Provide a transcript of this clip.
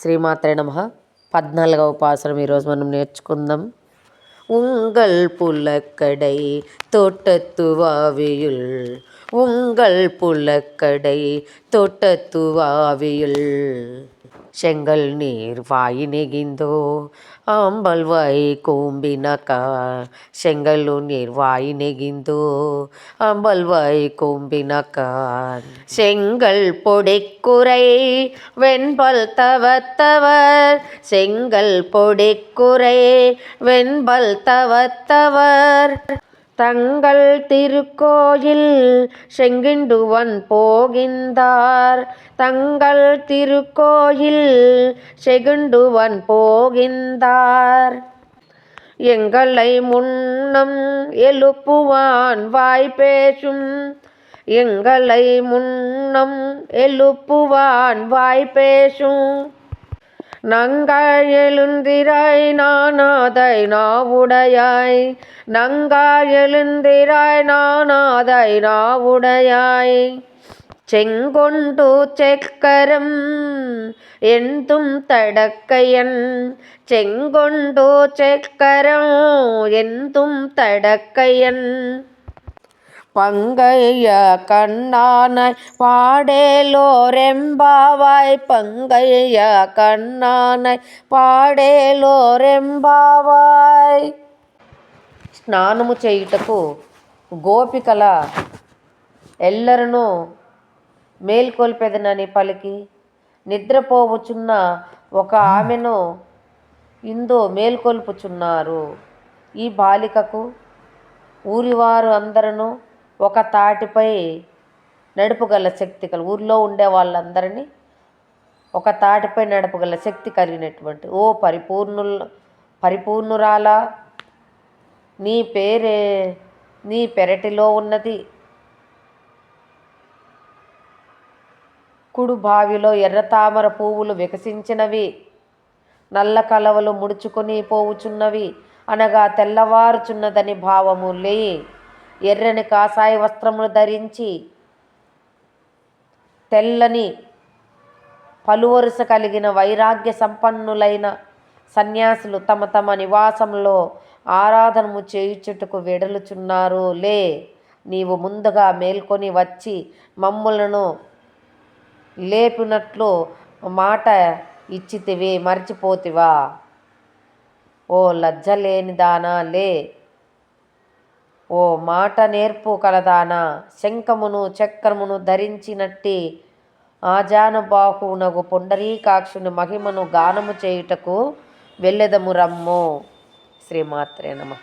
శ్రీమాత్రే నమ పద్నాలుగవ పాసరం ఈరోజు మనం నేర్చుకుందాం உங்கள் புலக்கடை தோட்டத்துவாவியுள் உங்கள் புலக்கடை தோட்டத்துவாவியுள் செங்கல் நீர் வாய் நெகிந்தோ ஆம்பல் வாய் கூம்பினக்க செங்கல்லு நீர் வாய் நெகிந்தோ ஆம்பல் வாய் கூம்பினக்க. செங்கல் பொடிக்குறை வெண்பல் தவத்தவர். செங்கல் பொடிக்குறை வெண்பல் தவத்தவர். தங்கள் திருக்கோயில் செங்கிண்டுவன் போகின்றார். தங்கள் திருக்கோயில் செகுண்டுவன் போகின்றார். எங்களை முன்னம் எழுப்புவான் வாய்ப்பேசும் எங்களை முன்னம் எழுப்புவான் வாய்ப்பேசும் பேசும் நங்காய் எழுந்திராய் நானாதை நாவுடையாய் நங்காய் எழுந்திராய் நானாதை நாவுடையாய் செங்கொண்டு செக்கரம் എന്തും തടക്കയൻ ചെങ്കൊണ്ടു ചെക്കരം എന്തും തടക്കയൻ பங்கைய கண்ணானாய் பாடேலோரெம்பாவாய் பங்கைய கண்ணானாய் పాడేలోరెంబావాయ్ స్నానము చేయుటకు గోపికల ఎల్లరను మేల్కొల్పెదనని పలికి నిద్రపోవచున్న ఒక ఆమెను ఇందు మేల్కొల్పుచున్నారు ఈ బాలికకు ఊరివారు అందరూ ఒక తాటిపై నడుపుగల శక్తి కల ఊర్లో ఉండే వాళ్ళందరినీ ఒక తాటిపై నడపగల శక్తి కలిగినటువంటి ఓ పరిపూర్ణు పరిపూర్ణురాల నీ పేరే నీ పెరటిలో ఉన్నది. కుడు బావిలో ఎర్రతామర పువ్వులు వికసించినవి. నల్ల కలవలు ముడుచుకొని పోవుచున్నవి. అనగా తెల్లవారుచున్నదని భావము లే ఎర్రని కాషాయ వస్త్రములు ధరించి తెల్లని పలువరుస కలిగిన వైరాగ్య సంపన్నులైన సన్యాసులు తమ తమ నివాసంలో ఆరాధనము చేయుచుటకు వెడలుచున్నారు. లే నీవు ముందుగా మేల్కొని వచ్చి మమ్ములను లేపినట్లు మాట ఇచ్చితివి మర్చిపోతివా? ఓ లజ్జలేని దానా లే ఓ మాట నేర్పు కలదానా. శంఖమును చక్రమును ధరించినట్టి ఆజానుబాహువునగు పుండరీకాక్షుని మహిమను గానము చేయుటకు వెళ్ళెదము రమ్ము. శ్రీమాత్రే నమ.